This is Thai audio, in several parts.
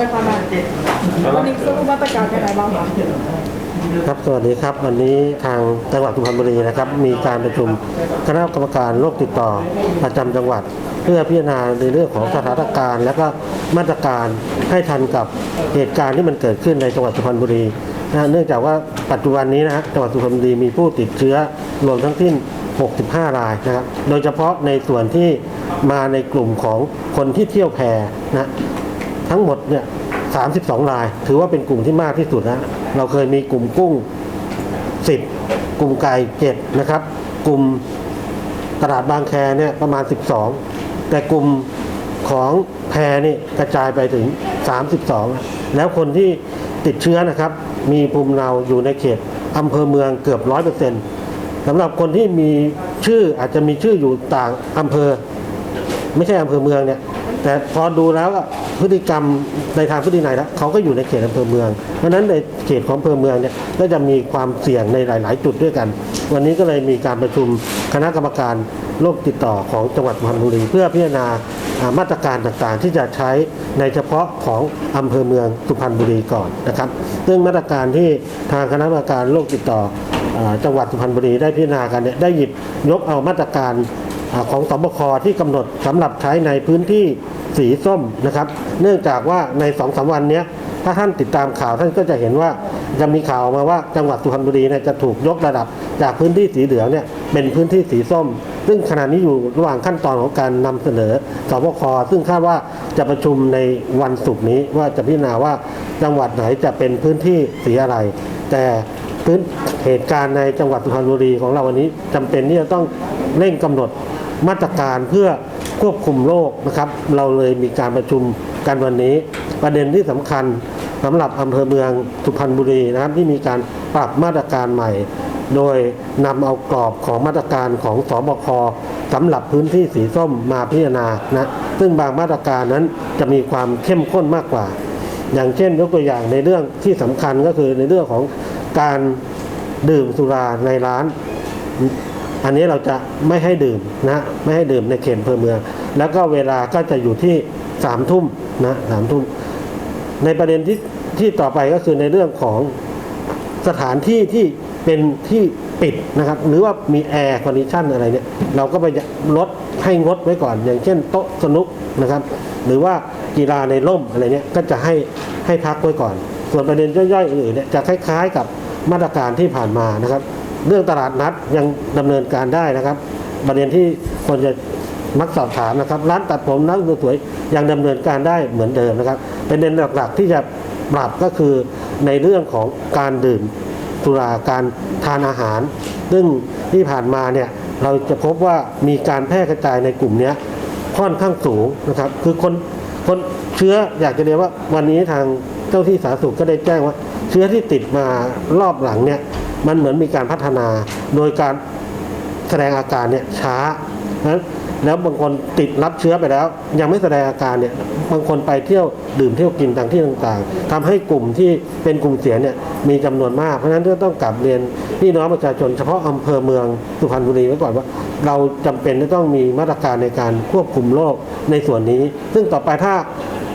เลยค่ะนายวันนี้สรุปมาตรการยังไงบ้างคะครับสวัสดีครับ วันนี้ทางจังหวัดสุพรรณบุรีนะครับ มีการประชุมคณะกรรมการโรคติดต่อประจำจังหวัด เพื่อพิจารณาในเรื่องของสถานการณ์ และก็มาตรการให้ทันกับเหตุการณ์ที่มันเกิดขึ้นในจังหวัดสุพรรณบุรีนะเนื่องจากว่าปัจจุบันนี้นะฮะจังหวัดสุพรรณบุรีมีผู้ติดเชื้อรวมทั้งสิ้น 65 รายนะครับ โดยเฉพาะในส่วนที่มาในกลุ่มของคนที่เที่ยวแพนะ ทั้งหมดเนี่ย32ราย ถือว่าเป็นกลุ่มที่มากที่สุดนะ เราเคยมีกลุ่มกุ้ง10กลุ่มไก่7นะครับ กลุ่มตลาดบางแคเนี่ยประมาณ 12 แต่กลุ่มของแพนี่กระจายไปถึง 32 แล้วคนที่ติดเชื้อนะครับ มีภูมิเนาอยู่ในเขตอำเภอเมืองเกือบ100%สำหรับคนที่มีชื่ออาจจะมีชื่ออยู่ต่างอำเภอ ไม่ใช่อำเภอเมืองเนี่ย แต่พอดูแล้ว พฤติกรรมในทางพฤตินัยแล้วเขาก็อยู่ในเขตอำเภอเมือง เพราะฉะนั้นในเขตของอำเภอเมืองเนี่ยก็จะมีความเสี่ยงในหลาย ๆ จุดด้วยกัน วันนี้ก็เลยมีการประชุมคณะกรรมการโรคติดต่อของจังหวัดสุพรรณบุรี เพื่อพิจารณามาตรการต่างๆ ที่จะใช้ในเฉพาะของอำเภอเมืองสุพรรณบุรีก่อนนะครับ ซึ่งมาตรการที่ทางคณะกรรมการโรคติดต่ออจังหวัดสุพรรณบุรีได้พิจารณากันเนี่ยได้หยิบยกเอามาตรการอของสบคที่กำหนดสำหรับใช้ในพื้นที่ สีส้มนะครับ เนื่องจากว่าในสองสาวันนี้ถ้าท่านติดตามข่าวท่านก็จะเห็นว่าจะมีข่าวมาว่าจังหวัดสุพรรณบุรีเนี่ยจะถูกยกระดับจากพื้นที่สีเหลืองเนี่ยเป็นพื้นที่สีส้ม ซึ่งขณะนี้อยู่ระหว่างขั้นตอนของการนำเสนอสบคซึ่งคาดว่าจะประชุมในวันศุกร์นี้ว่าจะพิจารณาว่าจังหวัดไหนจะเป็นพื้นที่สีอะไร แต่พื้นเหตุการณ์ในจังหวัดสุพรรณบุรีของเราวันนี้จำเป็นที่จะต้องเร่งกำหนดมาตรการเพื่อ ควบคุมโรคนะครับ เราเลยมีการประชุมกันวันนี้ ประเด็นที่สำคัญสำหรับอำเภอเมืองสุพรรณบุรีนะครับที่มีการปรับมาตรการใหม่ โดยนำเอากรอบของมาตรการของสบคสำหรับพื้นที่สีส้มมาพิจารณานะซึ่งบางมาตรการนั้นจะมีความเข้มข้นมากกว่า อย่างเช่นยกตัวอย่างในเรื่องที่สำคัญก็คือในเรื่องของการดื่มสุราในร้าน อันนี้เราจะไม่ให้ดื่มนะไม่ให้ดื่มในเขตอำเภอเมือง แล้วก็เวลาก็จะอยู่ที่สามทุ่มนะสามทุ่มในประเด็นที่ที่ต่อไปก็คือในเรื่องของสถานที่ที่เป็นที่ปิดนะครับ หรือว่ามีแอร์คอนดิชันอะไรเนี่ย เราก็ไปลดให้งดไว้ก่อน อย่างเช่นโต๊ะสนุกนะครับ หรือว่ากีฬาในร่มอะไรเนี่ยก็จะให้ให้พักไว้ก่อน ส่วนประเด็นย่อยๆอื่นเนี่ยจะคล้ายๆกับมาตรการที่ผ่านมานะครับ เรื่องตลาดนัดยังดำเนินการได้นะครับ ประเด็นที่คนจะมักสอบถามนะครับ ร้านตัดผมร้านสวยยังดำเนินการได้เหมือนเดิมนะครับประเด็นหลักๆที่จะปรับก็คือในเรื่องของการดื่มสุราการทานอาหาร ซึ่งที่ผ่านมาเนี่ยเราจะพบว่ามีการแพร่กระจายในกลุ่มนี้ค่อนข้างสูงนะครับ คือคนคนเชื้ออยากจะเรียนว่าวันนี้ทางเจ้าที่สาธารณสุขก็ได้แจ้งว่า เชื้อที่ติดมารอบหลังเนี่ย มันเหมือนมีการพัฒนา โดยการแสดงอาการเนี่ยช้านะแล้วบางคนติดรับเชื้อไปแล้ว ยังไม่แสดงอาการเนี่ยบางคนไปเที่ยวดื่มเที่ยวกินต่างที่ต่างๆทำให้กลุ่มที่เป็นกลุ่มเสี่ยงเนี่ยมีจำนวนมาก เพราะฉะนั้นก็ต้องกลับเรียนพี่น้องประชาชนเฉพาะอำเภอเมืองสุพรรณบุรีไว้ก่อนว่า เราจำเป็นจะต้องมีมาตรการในการควบคุมโรคในส่วนนี้ ซึ่งต่อไปถ้า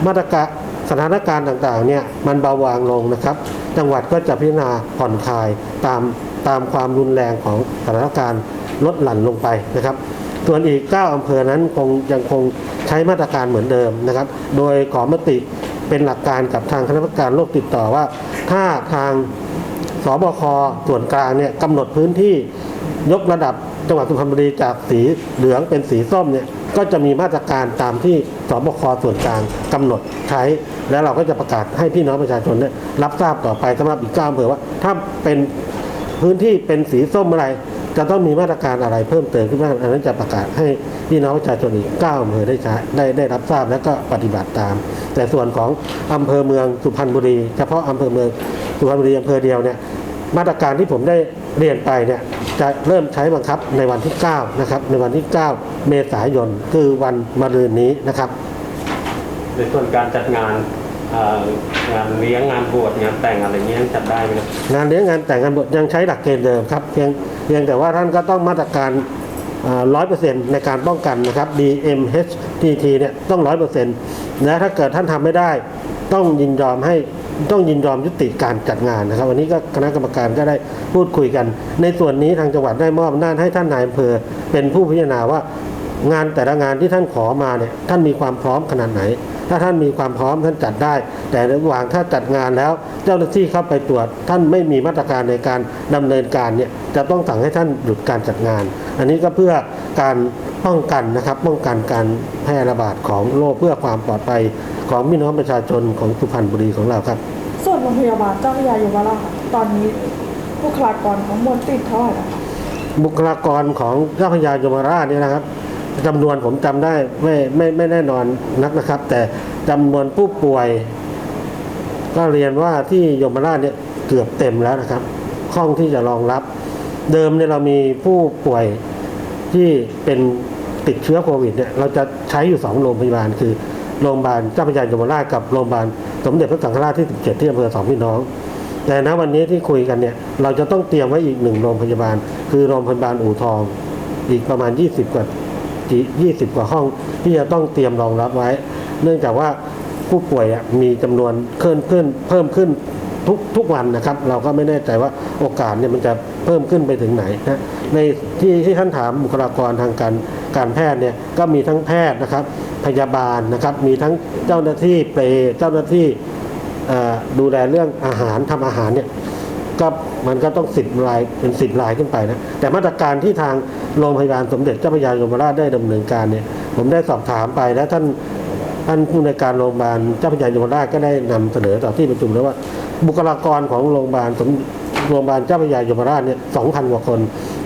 มาตรการสถานการณ์ต่างๆเนี่ยมันเบาบางลงนะครับ จังหวัดก็จะพิจารณาผ่อนคลายตามตามความรุนแรงของสถานการณ์ลดหลั่นลงไปนะครับ ส่วนอีก 9อำเภอนั้นคงยังคงใช้มาตรการเหมือนเดิมนะครับ โดยขอมติเป็นหลักการกับทางคณะกรรมการโรคติดต่อว่า ถ้าทางสบคส่วนกลางเนี่ยกำหนดพื้นที่ยกระดับจังหวัดสุพรรณบุรีจากสีเหลืองเป็นสีส้มเนี่ย ก็จะมีมาตรการตามที่สบคส่วนกลางกำหนดใช้ แล้วเราก็จะประกาศให้พี่น้องประชาชนได้รับทราบต่อไปสำหรับอีกเก้าอำเภอว่า ถ้าเป็นพื้นที่เป็นสีส้มอะไรจะต้องมีมาตรการอะไรเพิ่มเติมขึ้นบ้างอันนั้นจะประกาศให้พี่น้องประชาชนอีกเก้าอำเภอได้ใช้ได้ได้รับทราบแล้วก็ปฏิบัติตาม แต่ส่วนของอำเภอเมืองสุพรรณบุรี เฉพาะอำเภอเมืองสุพรรณบุรีอำเภอเดียวเนี่ยมาตรการที่ผมได้เรียนไปเนี่ย จะเริ่มใช้บังคับในวันที่ 9 นะครับ ในวันที่ 9 เมษายนคือวันมะรืนนี้นะครับ ในส่วนการจัดงานเอ่องานเลี้ยงงานบวชงานแต่งอะไรเงี้ยจัดได้ไหมครับงานเลี้ยงงานแต่งงานบวชยังใช้หลักเกณฑ์เดิมครับเพียงเพียงแต่ว่าท่านก็ต้องมาตรการร้อยเปอร์เซ็นต์ในการป้องกันนะครับ DMHTT เนี่ยต้องร้อยเปอร์เซ็นต์และถ้าเกิดท่านทำไม่ได้ ต้องยินยอมให้ ต้องยินยอมยุติการจัดงานนะครับ วันนี้ก็คณะกรรมการก็ได้พูดคุยกัน ในส่วนนี้ทางจังหวัดได้มอบอำนาจให้ท่านนายอำเภอเป็นผู้พิจารณาว่างานแต่ละงานที่ท่านขอมาเนี่ยท่านมีความพร้อมขนาดไหน ถ้าท่านมีความพร้อมท่านจัดได้ แต่ระหว่างถ้าจัดงานแล้ว เจ้าหน้าที่เข้าไปตรวจ ท่านไม่มีมาตรการในการดำเนินการเนี่ยจะต้องสั่งให้ท่านหยุดการจัดงาน อันนี้ก็เพื่อการป้องกันนะครับป้องกันการแพร่ระบาดของโรคเพื่อความปลอดภัย ของพี่น้องประชาชนของสุพรรณบุรีของเราครับ ส่วนโรงพยาบาลเจ้าพระยาเยาวราชตอนนี้บุคลากรของมวลติดเท่าไหร่แล้วคะบุคลากรของเจ้าพระยายมราชเนี่ยนะครับจำนวนผมจำได้ไม่ไม่ไม่แน่นอนนักนะครับ แต่จำนวนผู้ป่วย ก็เรียนว่าที่ยมราชเนี่ยเกือบเต็มแล้วนะครับห้องที่จะรองรับ เดิมเนี่ยเรามีผู้ป่วยที่เป็นติดเชื้อโควิดเนี่ยเราจะใช้อยู่สองโรงพยาบาลคือ โรงพยาบาลเจ้าพระยายมราชกับโรงพยาบาลสมเด็จพระสังฆราชที่ 17 ที่อำเภอสองพี่น้อง แต่ณวันนี้ที่คุยกันเนี่ยเราจะต้องเตรียมไว้อีกหนึ่งโรงพยาบาล คือโรงพยาบาลอู่ทอง อีกประมาณ 20 กว่า 20 กว่าห้องที่จะต้องเตรียมรองรับไว้ เนื่องจากว่าผู้ป่วยมีจำนวนเพิ่มขึ้นเพิ่มขึ้นทุกทุกวันนะครับ เราก็ไม่แน่ใจว่าโอกาสเนี่ยมันจะ เพิ่มขึ้นไปถึงไหนนะในที่ที่ท่านถามบุคลากรทางการการแพทย์เนี่ยก็มีทั้งแพทย์นะครับพยาบาลนะครับมีทั้งเจ้าหน้าที่เปรย์เจ้าหน้าที่ดูแลเรื่องอาหารทำอาหารเนี่ยก็มันก็ต้องสิบรายเป็นสิบรายขึ้นไปนะแต่มาตรการที่ทางโรงพยาบาลสมเด็จเจ้าพระยายมราชได้ดำเนินการเนี่ยผมได้สอบถามไปแล้วท่านท่านผู้ในการโรงพยาบาลเจ้าพระยายมราชก็ได้นำเสนอต่อที่ประชุมแล้วว่า บุคลากรของโรงพยาบาลสม โรงพยาบาลเจ้าพระยายมราชเนี่ยสองพันกว่าคน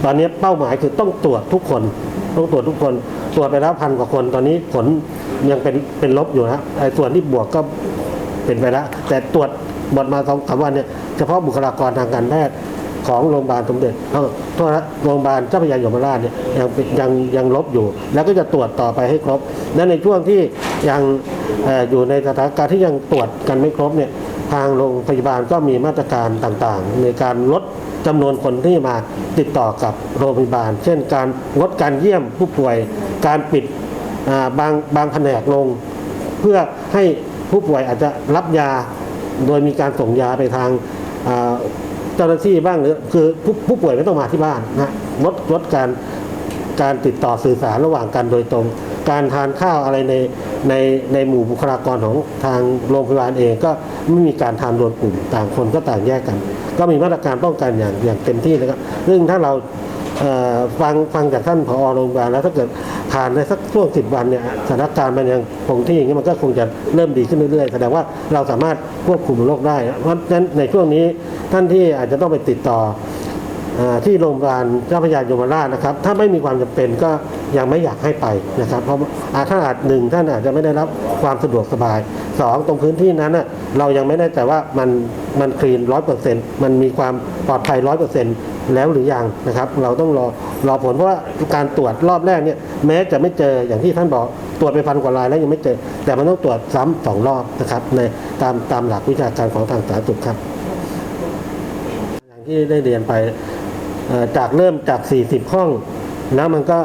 ตอนนี้เป้าหมายคือต้องตรวจทุกคน ต้องตรวจทุกคน ตรวจไปแล้วพันกว่าคน ตอนนี้ผลยังเป็นเป็นลบอยู่นะไอ้ส่วนที่บวกก็เป็นไปแล้ว แต่ตรวจหมดมาสองสามวันเนี่ยเฉพาะบุคลากรทางการแพทย์ของโรงพยาบาลสมเด็จเออโทษนะโรงพยาบาลเจ้าพระยายมราชเนี่ยยังยังยังลบอยู่ แล้วก็จะตรวจต่อไปให้ครบ และในช่วงที่ยังออยู่ในสถานการณ์ที่ยังตรวจกันไม่ครบเนี่ย ทางโรงพยาบาลก็มีมาตรการต่างๆ ในการลดจำนวนคนที่มาติดต่อกับโรงพยาบาล เช่น การงดการเยี่ยมผู้ป่วย การปิดบางบางแผนกลง เพื่อให้ผู้ป่วยอาจจะรับยา โดยมีการส่งยาไปทางเจ้าหน้าที่บ้างหรือคือผู้ผู้ป่วยไม่ต้องมาที่บ้านนะลดลดการ การติดต่อสื่อสารระหว่างกันโดยตรง การทานข้าวอะไรในในในหมู่บุคลากรของทางโรงพยาบาลเองก็ไม่มีการทานรวมกลุ่มต่างคนก็ต่างแยกกัน ก็มีมาตรการป้องกันอย่างอย่างเต็มที่นะครับ ซึ่งถ้าเราฟังฟังจากท่านผอโรงพยาบาลแล้วถ้าเกิดผ่านในสักช่วงสิบวันเนี่ยสถานการณ์มันยังคงที่อย่างนี้มันก็คงจะเริ่มดีขึ้นเรื่อยๆแสดงว่าเราสามารถควบคุมโรคได้ เพราะฉะนั้นในช่วงนี้ท่านที่อาจจะต้องไปติดต่อ ที่โรงพยาบาลเจ้าพระยายมราชนะครับ ถ้าไม่มีความจำเป็นก็ยังไม่อยากให้ไปนะครับ เพราะอาท่านอาจหนึ่งท่านอาจจะไม่ได้รับความสะดวกสบายสองตรงพื้นที่นั้นเรายังไม่แน่ใจว่ามันมันคลีนร้อยเปอร์เซ็นต์มันมีความปลอดภัยร้อยเปอร์เซ็นต์แล้วหรือยังนะครับ เราต้องรอรอผลเพราะว่าการตรวจรอบแรกเนี่ยแม้จะไม่เจออย่างที่ท่านบอกตรวจไปพันกว่ารายแล้วยังไม่เจอ แต่มันต้องตรวจซ้ำสองรอบนะครับในตามตามหลักวิชาการของทางสาธารณสุขครับ อย่างที่ได้เรียนไป จากเริ่มจาก 40 ห้องแล้วมันก็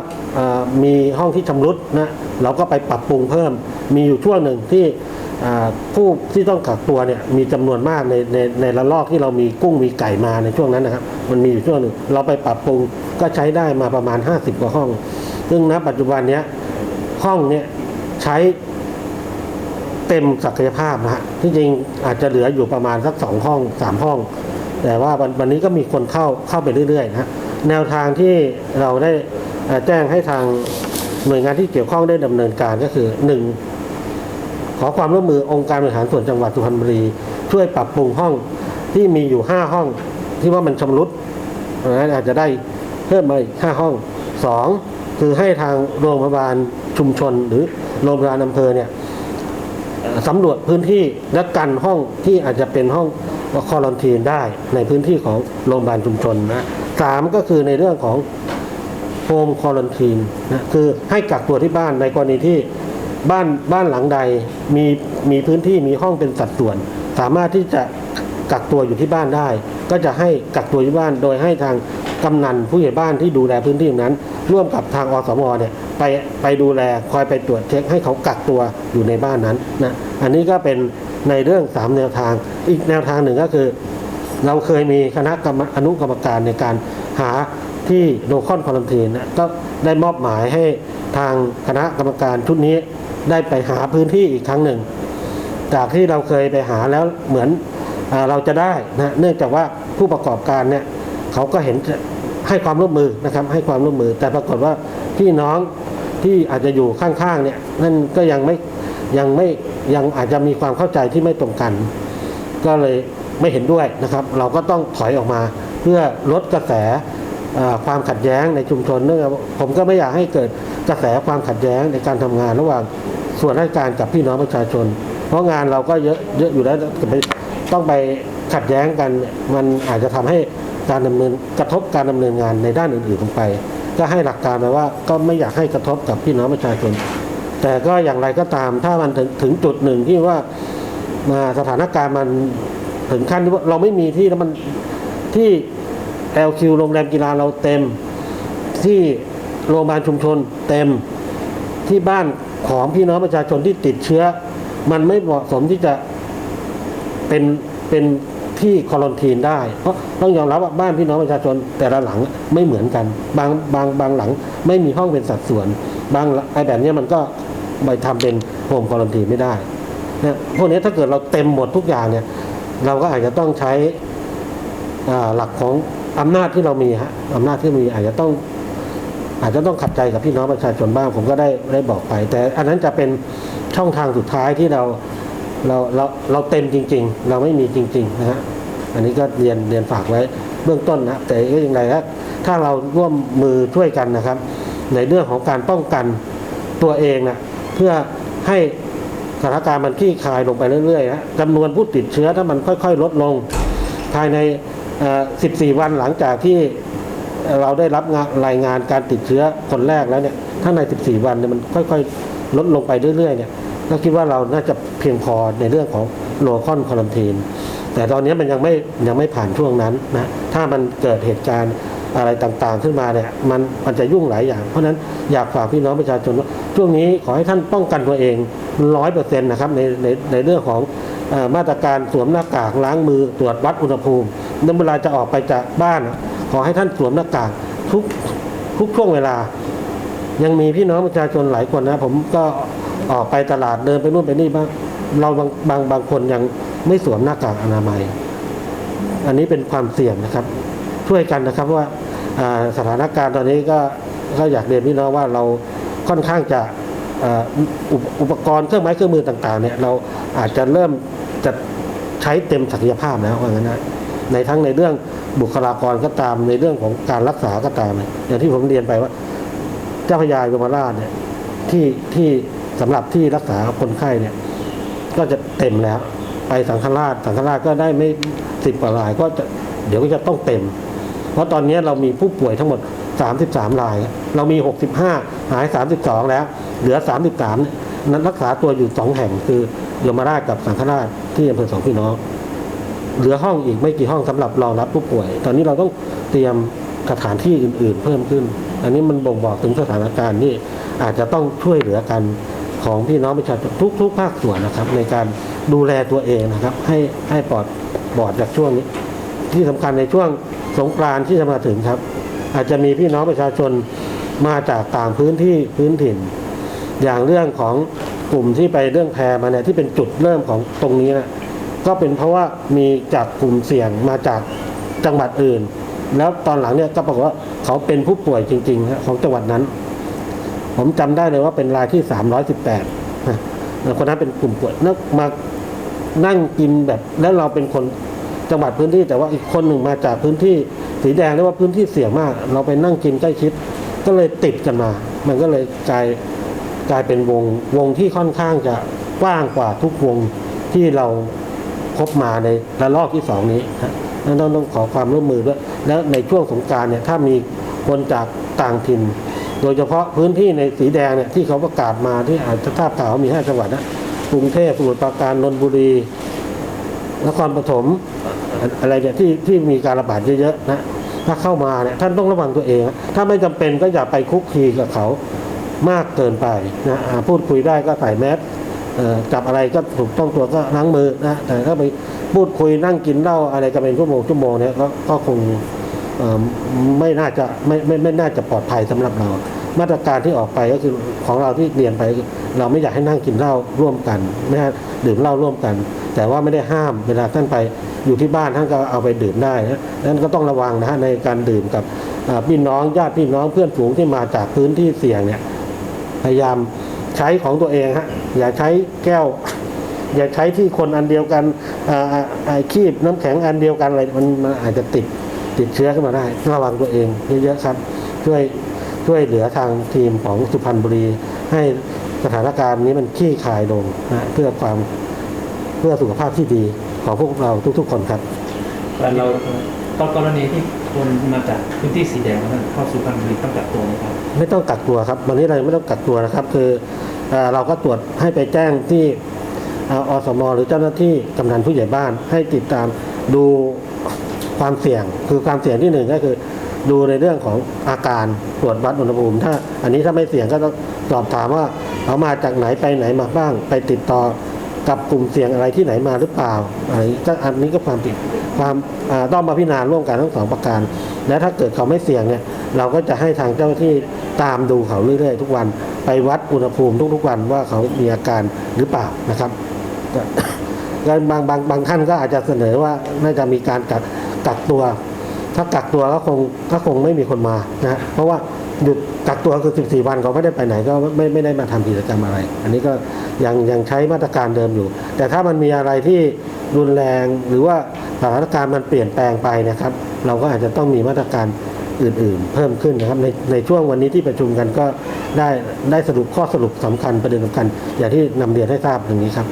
มีห้องที่ชำรุดนะเราก็ไปปรับปรุงเพิ่ม มีอยู่ช่วงหนึ่งที่ผู้ที่ต้องกักตัวเนี่ยมีจำนวนมากในในในระลอกที่เรามีกุ้งมีไก่มาในช่วงนั้นนะครับ มันมีอยู่ช่วงหนึ่งเราไปปรับปรุงก็ใช้ได้มาประมาณ 50 กว่าห้อง ซึ่งณปัจจุบันเนี้ยห้องเนี่ยใช้เต็มศักยภาพนะฮะที่จริงอาจจะเหลืออยู่ประมาณสักสองห้องสามห้อง แต่ว่าวันนี้ก็มีคนเข้าเข้าไปเรื่อยๆนะแนวทางที่เราได้แจ้งให้ทางหน่วยงานที่เกี่ยวข้องได้ดำเนินการก็คือหนึ่งขอความร่วมมือองค์การบริหารส่วนจังหวัดสุพรรณบุรี ช่วยปรับปรุงห้องที่มีอยู่ห้าห้องที่ว่ามันชำรุดนะอาจจะได้เพิ่มมาอีกห้าห้องสองคือให้ทางโรงพยาบาลชุมชน หรือโรงพยาบาลอำเภอเนี่ยสำรวจพื้นที่และกันห้องที่อาจจะเป็นห้อง คอรันทีนได้ในพื้นที่ของโรงพยาบาลชุมชนนะสามก็คือในเรื่องของโฮมคอรันทีนนะคือให้กักตัวที่บ้านในกรณีที่บ้านบ้านหลังใดมีมีพื้นที่มีห้องเป็นสัดส่วน สามารถที่จะกักตัวอยู่ที่บ้านได้ ก็จะให้กักตัวที่บ้านโดยให้ทางกำนันผู้ใหญ่บ้านที่ดูแลพื้นที่นั้น ร่วมกับทางอสมเนี่ยไปไปดูแลคอยไปตรวจเช็คให้เขากักตัวอยู่ในบ้านนั้นนะอันนี้ก็เป็น ในเรื่องสามแนวทาง อีกแนวทางหนึ่งก็คือ เราเคยมีคณะกรรมอนุกรรมการในการหาที่โลคอนควอนตีนนก็ได้มอบหมายให้ทางคณะกรรมการชุดนี้ได้ไปหาพื้นที่อีกครั้งหนึ่ง จากที่เราเคยไปหาแล้วเหมือนเราจะได้นะเนื่องจากว่าผู้ประกอบการเนี่ยเขาก็เห็นให้ความร่วมมือนะครับให้ความร่วมมือ แต่ปรากฏว่าพี่น้องที่อาจจะอยู่ข้างๆเนี่ยนั่นก็ยังไม่ยังไม่ ยังอาจจะมีความเข้าใจที่ไม่ตรงกัน ก็เลยไม่เห็นด้วยนะครับ เราก็ต้องถอยออกมาเพื่อลดกระแสความขัดแย้งในชุมชนเนื่องผมก็ไม่อยากให้เกิดกระแสความขัดแย้งในการทำงานระหว่างส่วนราชการกับพี่น้องประชาชน เพราะงานเราก็เยอะเยอะอยู่แล้วจะไปต้องไปขัดแย้งกัน มันอาจจะทำให้การดำเนินกระทบการดำเนินงานในด้านอื่นๆลงไป ก็ให้หลักการไปว่าก็ไม่อยากให้กระทบกับพี่น้องประชาชน แต่ก็อย่างไรก็ตามถ้ามันถึงถงจุดหนึ่งที่ว่ามาสถานการณ์มันถึงขั้นที่ว่าเราไม่มีที่แล้วมันที่ LQ โรงแรมกีฬาเราเต็ม ที่โรงพยาบาลชุมชนเต็มที่บ้านของพี่น้องประชาชนที่ติดเชื้อ มันไม่เหมาะสมที่จะเป็นเป็นที่คอรอนทีนได้ เพราะต้องยอมรับว่าบ้านพี่น้องประชาชนแต่ละหลังไม่เหมือนกัน บางบางบางหลังไม่มีห้องเป็นสัดส่วน บางไอแบบนี้มันก็ ไปทำเป็นโฮมคอรอนทีไม่ได้เนี่ยพวกนี้ถ้าเกิดเราเต็มหมดทุกอย่างเนี่ย เราก็อาจจะต้องใช้หลักของอำนาจที่เรามีฮะอำนาจที่มีอาจจะต้อง อาจจะต้องขัดใจกับพี่น้องประชาชนบ้างผมก็ได้ได้บอกไป แต่อันนั้นจะเป็นช่องทางสุดท้ายที่เราเราเราเราเต็มจริง ๆ เราไม่มีจริง ๆ นะฮะอันนี้ก็เรียนเรียนฝากไว้เบื้องต้นนะแต่ก็ยังไงฮะถ้าเราร่วมมือช่วยกันนะครับ ในเรื่องของการป้องกันตัวเองนะ เพื่อให้สถานการณ์มันคลี่คลายลงไปเรื่อยๆฮะจำนวนผู้ติดเชื้อถ้ามันค่อยๆ ลดลง ภายใน 14 วันหลังจากที่เราได้รับารายงานการติดเชื้อคนแรกแล้วเนี่ย ถ้าใน 14 วันเนี่ยมันค่อยๆ ลดลงไปเรื่อยๆเนี่ยก็คิดว่าเราน่าจะเพียงพอในเรื่องของโลคอนคอลันทีนแต่ตอนนี้มันยังไม่ยังไม่ผ่านช่วงนั้นนะ ถ้ามันเกิดเหตุการณ์ อะไรต่างๆ ขึ้นมาเนี่ยมันมันจะยุ่งหลายอย่าง เพราะฉะนั้นอยากฝากพี่น้องประชาชนว่าช่วงนี้ขอให้ท่านป้องกันตัวเองร้อยเปอร์เซ็นต์นะครับในในในเรื่องของอมาตรการสวมหน้ากากล้างมือตรวจวัดอุณหภูมิในเวลาจะออกไปจากบ้าน ขอให้ท่านสวมหน้ากากทุกทุกช่วงเวลา ยังมีพี่น้องประชาชนหลายคนนะผมก็ออกไปตลาดเดินไปนู่นไปนี่บ้างเราบางบางบางคนยังไม่สวมหน้ากากอนามัย อันนี้เป็นความเสี่ยงนะครับ ช่วยกันนะครับว่า สถานการณ์ตอนนี้ก็ก็อยากเรียนพี่น้องว่าเราค่อนข้างจะอุปอุปกรณ์เครื่องไม้เครื่องมือต่างๆเนี่ยเราอาจจะเริ่มจะใช้เต็มศักยภาพแล้วว่างั้นนะในทั้งในเรื่องบุคลากรก็ตามในเรื่องของการรักษาก็ตามยอย่างที่ผมเรียนไปว่า เจ้าพยายมราชเนี่ยที่ที่สำหรับที่รักษาคนไข้เนี่ยก็จะเต็มแล้ว ไปสังฆราชสังฆราชก็ได้ไม่สิบกว่ารายก็จะเดี๋ยวก็จะต้องเต็ม เพราะตอนนี้เรามีผู้ป่วยทั้งหมด 33 ราย เรามี 65 หาย 32 แล้ว เหลือ 33 นั้นรักษาตัวอยู่ 2 แห่งคือยมราชกับสังฆราชที่อำเภอสองพี่น้อง เหลือห้องอีกไม่กี่ห้องสำหรับรองรับผู้ป่วย ตอนนี้เราต้องเตรียมสถานที่อื่น ๆ เพิ่มขึ้น อันนี้มันบ่งบอกถึงสถานการณ์ที่อาจจะต้องช่วยเหลือกันของพี่น้องประชาชนทุก ๆ ภาคส่วนนะครับ ในการดูแลตัวเองนะครับ ให้ให้ปลอดปลอดจากช่วงนี้ ที่สำคัญในช่วงสงกรานต์ที่จะมาถึงครับ อาจจะมีพี่น้องประชาชนมาจากต่างพื้นที่พื้นถิ่น อย่างเรื่องของกลุ่มที่ไปเรื่องแพรมาเนี่ยที่เป็นจุดเริ่มของตรงนี้นะก็เป็นเพราะว่ามีจากกลุ่มเสี่ยงมาจากจังหวัดอื่น แล้วตอนหลังเนี่ยก็ปรากฏว่าเขาเป็นผู้ป่วยจริงๆของจังหวัดนั้น ผมจำได้เลยว่าเป็นรายที่ 318นะคนนั้นเป็นกลุ่มป่วยนักมานั่งกินแบบแล้วเราเป็นคน จังหวัดพื้นที่แต่ว่าอีกคนหนึ่งมาจากพื้นที่สีแดงเรียกว่าพื้นที่เสี่ยงมาก เราไปนั่งกินใกล้ชิด ก็เลยติดกันมา มันก็เลยกลายกลายเป็นวงวงที่ค่อนข้างจะกว้างกว่าทุกวงที่เราพบมาในระลอกที่สองนี้ฮะนั้นต้องต้องขอความร่วมมือด้วยแล้วในช่วงสงการเนี่ยถ้ามีคนจากต่างถิ่น โดยเฉพาะพื้นที่ในสีแดงเนี่ยที่เขาประกาศมาที่อาจจะทราบข่าวว่ามีห้าจังหวัดนะกรุงเทพสมุทรปราการนนทบุรี นครปฐมอะไรเนี่ยที่ที่มีการระบาดเยอะๆนะถ้าเข้ามาเนี่ยท่านต้องระวังตัวเอง ถ้าไม่จำเป็นก็อย่าไปคุกคีกับเขามากเกินไปนะพูดคุยได้ก็ใส่แมสจับอะไรก็ถูกต้องตัวก็ล้างมือนะแต่ถ้าไปพูดคุยนั่งกินเหล้าอะไรกันเป็นชั่วโมงชั่วโมงเนี่ยก็คงไม่น่าจะไม่ไม่ไม่น่าจะปลอดภัยสำหรับเรา มาตรการที่ออกไปก็คือของเราที่เรียนไป เราไม่อยากให้นั่งกินเหล้าร่วมกันไม่ให้ดื่มเหล้าร่วมกัน แต่ว่าไม่ได้ห้ามเวลาท่านไปอยู่ที่บ้านท่านก็เอาไปดื่มได้นะนั้นก็ต้องระวังนะฮะในการดื่มกับพี่น้องญาติพี่น้องเพื่อนฝูงที่มาจากพื้นที่เสี่ยงเนี่ยพยายามใช้ของตัวเองฮะอย่าใช้แก้ว อย่าใช้ที่คนอันเดียวกันไอ้คีบน้ำแข็งอันเดียวกันอะไรมันมันอาจจะติดติดเชื้อขึ้นมาได้ระวังตัวเองเยอะๆครับช่วยช่วยเหลือทางทีมของสุพรรณบุรี ให้สถานการณ์นี้มันคลี่คายลงนะเพื่อความ พื่อสุขภาพที่ดีของพวกเราทุก ๆ คนครับแต่เราตอนกรณีที่คนมาจากพื้นที่สีแดงนั้นเข้าสู่พันธุ์บุรีต้องกักตัวไหมครับไม่ต้องกักตัวครับ วันนี้เราไม่ต้องกักตัวนะครับ คือเอ่อเราก็ตรวจให้ไปแจ้งที่เอ่ออสม หรือเจ้าหน้าที่กำนันผู้ใหญ่บ้าน ให้ติดตามดูความเสี่ยง คือความเสี่ยงที่หนึ่งก็คือ ดูในเรื่องของอาการตรวจวัดอุณหภูมิ ถ้าอันนี้ถ้าไม่เสี่ยงก็ต้องสอบถามว่าเขามาจากไหนไปไหนมาบ้าง ไปติดต่อ กับกลุ่มเสี่ยงอะไรที่ไหนมาหรือเปล่าอะไรอันนี้ก็ความผิดความต้องมาพิจารณาร่วมกันทั้งสองประการ และถ้าเกิดเขาไม่เสี่ยงเนี่ยเราก็จะให้ทางเจ้าหน้าที่ตามดูเขาเรื่อยๆ ทุกวันไปวัดอุณหภูมิทุกๆวันว่าเขามีอาการหรือเปล่านะครับแล้วบางบางบางท่านก็อาจจะเสนอว่าน่าจะมีการกักกักตัว ถ้ากักตัวก็คงก็คงไม่มีคนมานะเพราะว่า หยุดกักตัวคือ 14 วันเขาไม่ได้ไปไหนก็ไม่ไม่ได้มาทำกิจกรรมอะไร อันนี้ก็ยังยังใช้มาตรการเดิมอยู่ แต่ถ้ามันมีอะไรที่รุนแรงหรือว่าสถานการณ์มันเปลี่ยนแปลงไปนะครับ เราก็อาจจะต้องมีมาตรการอื่นๆ เพิ่มขึ้นนะครับในในช่วงวันนี้ที่ประชุมกันก็ได้ได้สรุปข้อสรุปสำคัญประเด็นสำคัญอย่างที่นำเรียนให้ทราบตรงนี้ครับ